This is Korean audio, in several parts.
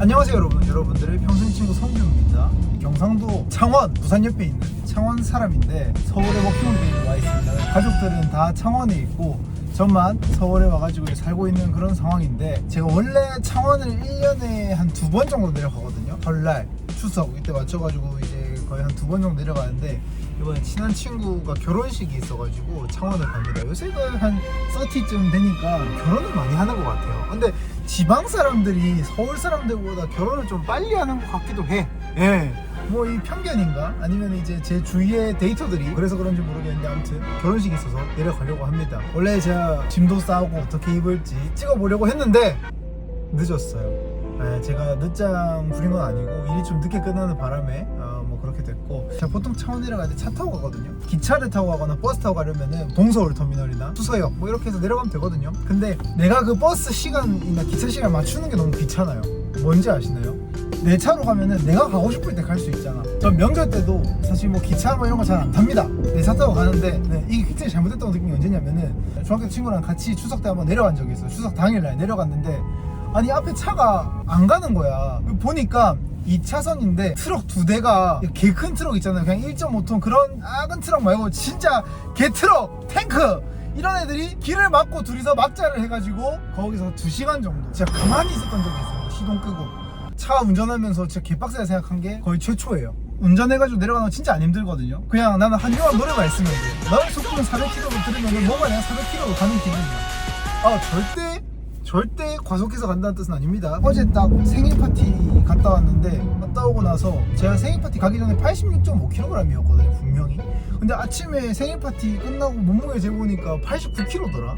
안녕하세요 여러분 여러분들의 평생 친구 성규입니다 경상도 창원 부산 옆에 있는 창원 사람인데 서울에 워킹홀리데이로 와 있습니다 가족들은 다 창원에 있고 저만 서울에 와가지고 살고 있는 그런 상황인데 제가 원래 창원을 1년에 한 두 번 정도 내려가거든요 설날 추석 이때 맞춰가지고 이제 거의 한 두 번 정도 내려가는데 이번에 친한 친구가 결혼식이 있어가지고 창원을 갑니다. 요새가 한 30쯤 되니까 결혼을 많이 하는 것 같아요. 근데 지방 사람들이 서울 사람들보다 결혼을 좀 빨리 하는 것 같기도 해. 예. 뭐 이 편견인가? 아니면 이제 제 주위의 데이터들이 그래서 그런지 모르겠는데 아무튼 결혼식이 있어서 내려가려고 합니다. 원래 제가 짐도 싸고 어떻게 입을지 찍어보려고 했는데 늦었어요. 예, 제가 늦장 부린 건 아니고 일이 좀 늦게 끝나는 바람에 그렇게 됐고 제가 보통 내려갈 때차 타고 가거든요 기차를 타고 가거나 버스 타고 가려면은 동서울 터미널이나 수서역 뭐 이렇게 해서 내려가면 되거든요 근데 내가 그 버스 시간이나 기차 시간 맞추는 게 너무 귀찮아요 뭔지 아시나요? 내 차로 가면은 내가 가고 싶을 때 갈 수 있잖아. 전 명절 때도 사실 뭐 기차 뭐 이런 거 잘 안 탑니다. 내 차 타고 가는데 네, 이게 굉장히 잘못됐다고 느낀 게 언제냐면은 중학교 친구랑 같이 추석 때 한번 내려간 적이 있어요. 추석 당일날 내려갔는데 아니 앞에 차가 안 가는 거야. 보니까 2차선인데 트럭 두 대가 개 큰 트럭 있잖아요. 그냥 1.5톤 그런 작은 트럭 말고 진짜 개 트럭, 탱크 이런 애들이 길을 막고 둘이서 막자를 해가지고 거기서 2시간 정도 제가 가만히 있었던 적이 있어요. 시동 끄고. 차 운전하면서 진짜 개빡세게 생각한 게 거의 최초예요. 운전해가지고 내려가는 거 진짜 안 힘들거든요. 그냥 나는 한동안 노래만 있으면 돼. 나의 속도는 400km로 들으면 뭐가 내가 400km로 가는 기분이야. 아 절대 절대 과속해서 간다는 뜻은 아닙니다. 어제 딱 생일 파티 갔다 왔는데 갔다 오고 나서 제가 생일 파티 가기 전에 86.5kg이었거든요 분명히. 근데 아침에 생일 파티 끝나고 몸무게 재보니까 89kg더라.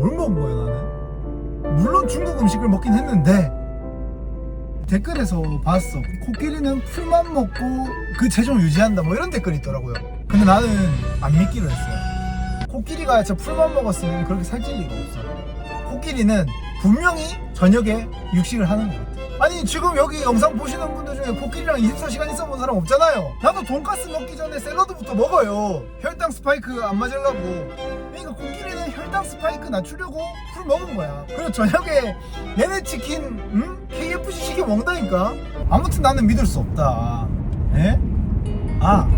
뭘 먹은 거야 나는? 물론 중국 음식을 먹긴 했는데 댓글에서 봤어. 코끼리는 풀만 먹고 그 체중 유지한다 뭐 이런 댓글이 있더라고요. 근데 나는 안 믿기로 했어요. 코끼리가 진짜 풀만 먹었으면 그렇게 살찔 리가 없어. 코끼리는 분명히 저녁에 육식을 하는 것 같아. 아니 지금 여기 영상 보시는 분들 중에 코끼리랑 24시간 있어본 사람 없잖아요. 나도 돈가스 먹기 전에 샐러드부터 먹어요. 혈당 스파이크 안 맞으려고. 그러니까 코끼리는 혈당 스파이크 낮추려고 풀 먹은 거야. 그리고 저녁에 얘네 치킨, 응? KFC 시켜 먹는다니까. 아무튼 나는 믿을 수 없다. 예? 아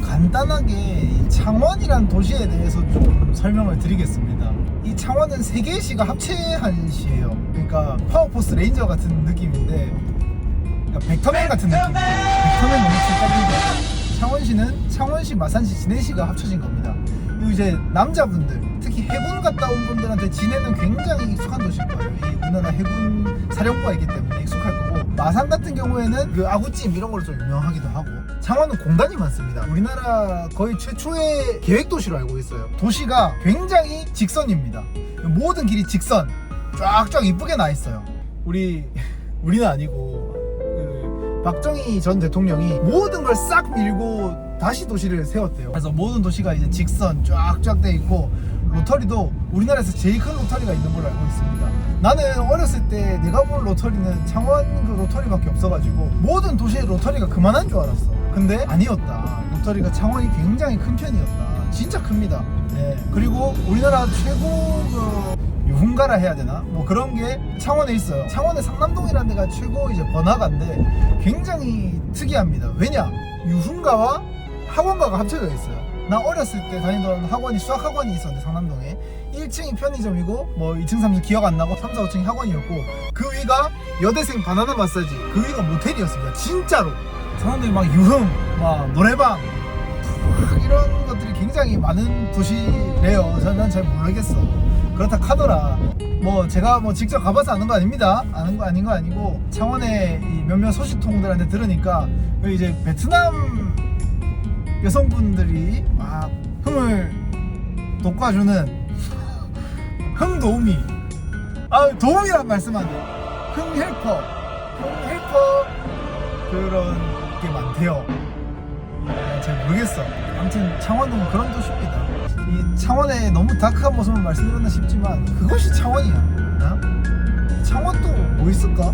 간단하게 이 창원이란 도시에 대해서 좀 설명을 드리겠습니다. 이 창원은 세 개의 시가 합체한 시예요. 그러니까 파워포스 레인저 같은 느낌인데 그러니까 벡터맨 같은 느낌. 벡터맨 너무 칠까인데 창원시는 창원시, 마산시, 진해시가 합쳐진 겁니다. 그리고 이제 남자분들 특히 해군 갔다 온 분들한테 진해는 굉장히 익숙한 도시일 거예요. 이 우리나라 해군 사령부가 있기 때문에 익숙할 거고 마산 같은 경우에는 그 아구찜 이런 걸로 좀 유명하기도 하고 창원은 공단이 많습니다. 우리나라 거의 최초의 계획 도시로 알고 있어요. 도시가 굉장히 직선입니다. 모든 길이 직선 쫙쫙 이쁘게 나 있어요. 우리 우리는 아니고 그 박정희 전 대통령이 모든 걸 싹 밀고 다시 도시를 세웠대요. 그래서 모든 도시가 이제 직선 쫙쫙 돼 있고 로터리도 우리나라에서 제일 큰 로터리가 있는 걸로 알고 있습니다. 나는 어렸을 때 내가 본 로터리는 창원 그 로터리밖에 없어가지고 모든 도시의 로터리가 그만한 줄 알았어. 근데 아니었다. 로터리가 창원이 굉장히 큰 편이었다. 진짜 큽니다. 네. 그리고 우리나라 최고 그 유흥가라 해야 되나? 뭐 그런 게 창원에 있어요. 창원의 상남동이라는 데가 최고 이제 번화가인데 굉장히 특이합니다. 왜냐? 유흥가와 학원가가 합쳐져 있어요. 나 어렸을 때 다니던 학원이 수학 학원이 있었는데 상남동에 1층이 편의점이고 뭐 2층 3층 기억 안 나고 3, 4, 5층이 학원이었고 그 위가 여대생 바나나 마사지 그 위가 모텔이었습니다. 진짜로. 상남동에 막 유흥, 막 노래방 막 이런 것들이 굉장히 많은 도시래요. 저는 잘 모르겠어. 그렇다 카더라. 뭐 제가 뭐 직접 가봐서 아는 거 아닙니다. 아는 거 아닌 거 아니고 창원의 이 몇몇 소식통들한테 들으니까 그 이제 베트남 여성분들이 막 흥을 돋궈주는 흥 도우미. 아 도우미란 말씀 안 돼. 흥 헬퍼, 흥 헬퍼 그런 게 많대요. 아, 잘 모르겠어. 아무튼 창원은 그런 도시입니다. 이 창원의 너무 다크한 모습을 말씀드렸나 싶지만 그것이 창원이야. 어? 창원 또 뭐 있을까?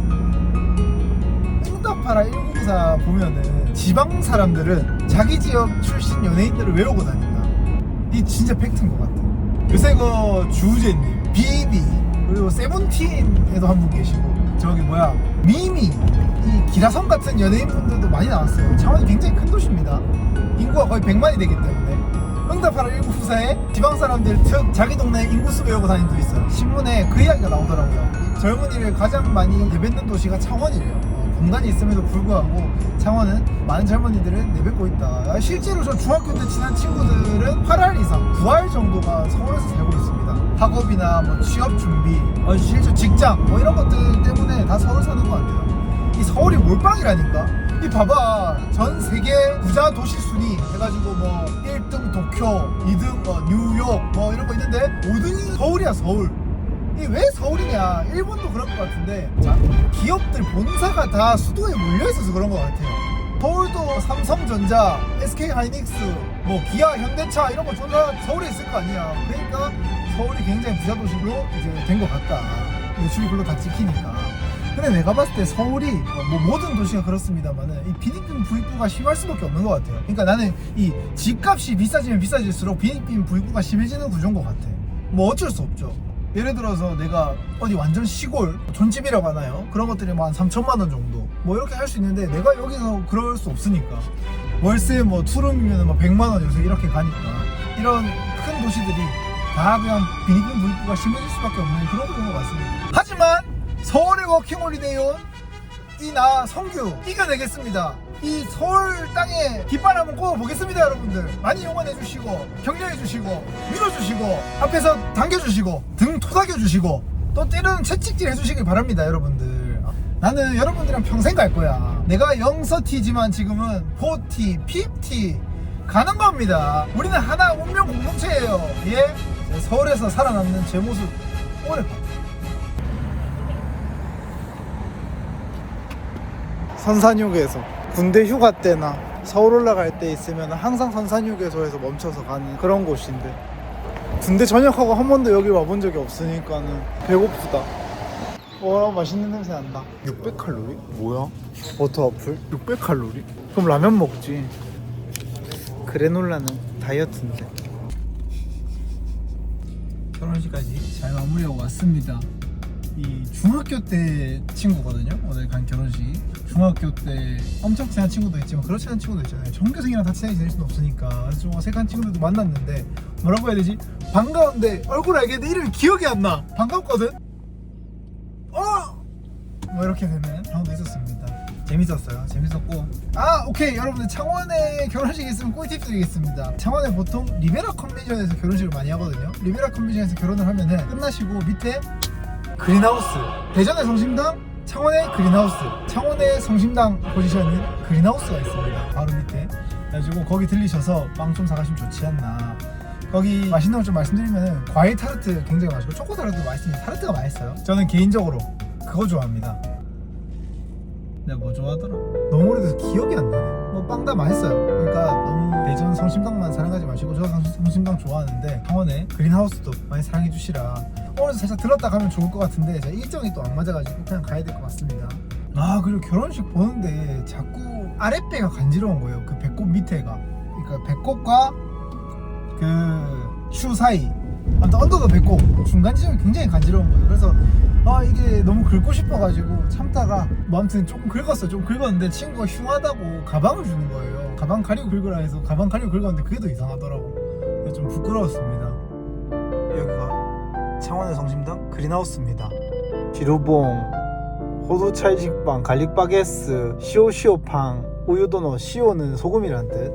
응답하라 1994 보면은 지방 사람들은 자기 지역 출신 연예인들을 외우고 다닌다. 이 진짜 팩트인 것 같아. 요새 그 주우재님, 비비 그리고 세븐틴에도 한 분 계시고 저기 뭐야 미미 이 기라성 같은 연예인분들도 많이 나왔어요. 창원이 굉장히 큰 도시입니다. 인구가 거의 100만이 되기 때문에. 응답하라 1994에 지방 사람들 특 자기 동네 인구수 외우고 다니는 도 있어요. 신문에 그 이야기가 나오더라고요. 젊은이를 가장 많이 내뱉는 도시가 창원이래요. 어, 공간이 있음에도 불구하고 창원은 많은 젊은이들을 내뱉고 있다. 아, 실제로 저 중학교 때 친한 친구들은 8알 이상 9알 정도가 서울에서 살고 있습니다 학업이나 뭐 취업 준비 어, 실제 직장 뭐 이런 것들 때문에 다 서울 사는 것 같아요. 이 서울이 몰빵이라니까? 이 봐봐. 전 세계 부자 도시 순위 해가지고 뭐 1등 도쿄 2등 뭐 뉴욕 뭐 이런 거 있는데 5등이 서울이야 서울. 이게 왜 서울이냐? 일본도 그럴 것 같은데. 자 기업들 본사가 다 수도에 몰려 있어서 그런 것 같아요. 서울도 삼성전자 SK하이닉스 뭐 기아 현대차 이런 거 전부 서울에 있을 거 아니야. 그러니까 서울이 굉장히 부자 도시로 이제 된 것 같다 매출이 별로 다 찍히니까 근데 내가 봤을 때 서울이 어, 뭐 모든 도시가 그렇습니다만은 이 비닉빈 부익부가 심할 수밖에 없는 것 같아요. 그러니까 나는 이 집값이 비싸지면 비싸질수록 비닉빈 부익부가 심해지는 구조인 것 같아. 뭐 어쩔 수 없죠. 예를 들어서 내가 어디 완전 시골 존집이라고 하나요? 그런 것들이 뭐 한 3천만 원 정도 뭐 이렇게 할 수 있는데 내가 여기서 그럴 수 없으니까 월세 뭐 투룸이면 뭐 100만 원 요새 이렇게 가니까 이런 큰 도시들이 다 그냥 비닉빈 부익부가 심해질 수밖에 없는 그런 것 같습니다. 하지만 서울의 워킹홀리데이 온이나 성규 이겨내겠습니다. 이 서울 땅에 깃발 한번 꽂아보겠습니다, 여러분들. 많이 응원해 주시고, 격려해 주시고, 밀어주시고, 앞에서 당겨주시고, 등 토닥여 주시고, 또 때로는 채찍질 해주시길 바랍니다, 여러분들. 나는 여러분들이랑 평생 갈 거야. 내가 영서티지만 지금은 4T, 50T 가는 겁니다. 우리는 하나 운명 공동체예요. 예? 서울에서 살아남는 제 모습 봐. 선산휴게소 군대 휴가 때나 서울 올라갈 때 있으면 항상 선산휴게소에서 멈춰서 가는 그런 곳인데 군대 전역하고 한 번도 여기 와본 적이 없으니까는 배고프다 와 맛있는 냄새 난다 600칼로리? 뭐야? 버터 어플? 600칼로리? 그럼 라면 먹지 그래놀라는 다이어트인데 결혼식까지 잘 마무리하고 왔습니다 이 중학교 때 친구거든요. 오늘 간 결혼식. 중학교 때 엄청 친한 친구도 있지만 그렇지 않은 친구도 있잖아요. 전교생이랑 다 친하게 지낼 수는 없으니까 좀 어색한 친구들도 만났는데 뭐라고 해야 되지? 반가운데 얼굴 알겠는데 이름이 기억이 안 나. 반갑거든. 어! 뭐 이렇게 되는 경우도 있었습니다. 재밌었어요. 재밌었고. 아 오케이. 여러분들 창원에 결혼식 있으면 꿀팁 드리겠습니다. 창원에 보통 리베라 컨벤션에서 결혼식을 많이 하거든요. 리베라 컨벤션에서 결혼을 하면은 끝나시고 밑에 그린하우스. 대전의 성심당 창원의 그린하우스. 창원의 성심당 포지션인 그린하우스가 있습니다. 바로 밑에. 그래가지고 거기 들리셔서 빵 좀 사가시면 좋지 않나. 거기 맛있는 걸 좀 말씀드리면 과일 타르트 굉장히 맛있고 초코 타르트도 맛있습니다 타르트가 맛있어요. 저는 개인적으로 그거 좋아합니다 내가 뭐 좋아하더라. 너무 오래돼서 기억이 안 나네. 뭐 빵 다 맛있어요. 그러니까 너무 대전 성심당만 사랑하지 마시고 저 성- 성심당 좋아하는데 창원의 그린하우스도 많이 사랑해 주시라. 오늘 살짝 들었다 가면 좋을 것 같은데 제가 일정이 또 안 맞아가지고 그냥 가야 될 것 같습니다. 아 그리고 결혼식 보는데 자꾸 아랫배가 간지러운 거예요. 그 배꼽 밑에가. 그러니까 배꼽과 그슈 사이 아무튼 언더더 배꼽 중간 지점이 굉장히 간지러운 거예요 그래서 아 이게 너무 긁고 싶어가지고 참다가 뭐 아무튼 조금 긁었어 좀 긁었는데 친구가 흉하다고 가방을 주는 거예요. 가방 가리고 긁으라 해서 가방 가리고 긁었는데 그게 더 이상하더라고. 좀 부끄러웠습니다. 여기가 창원의 성심당 그린하우스입니다. 비루봉 호두 찰식빵 갈릭 바게스 시오시오팡 우유도넛 시오는 소금이란 뜻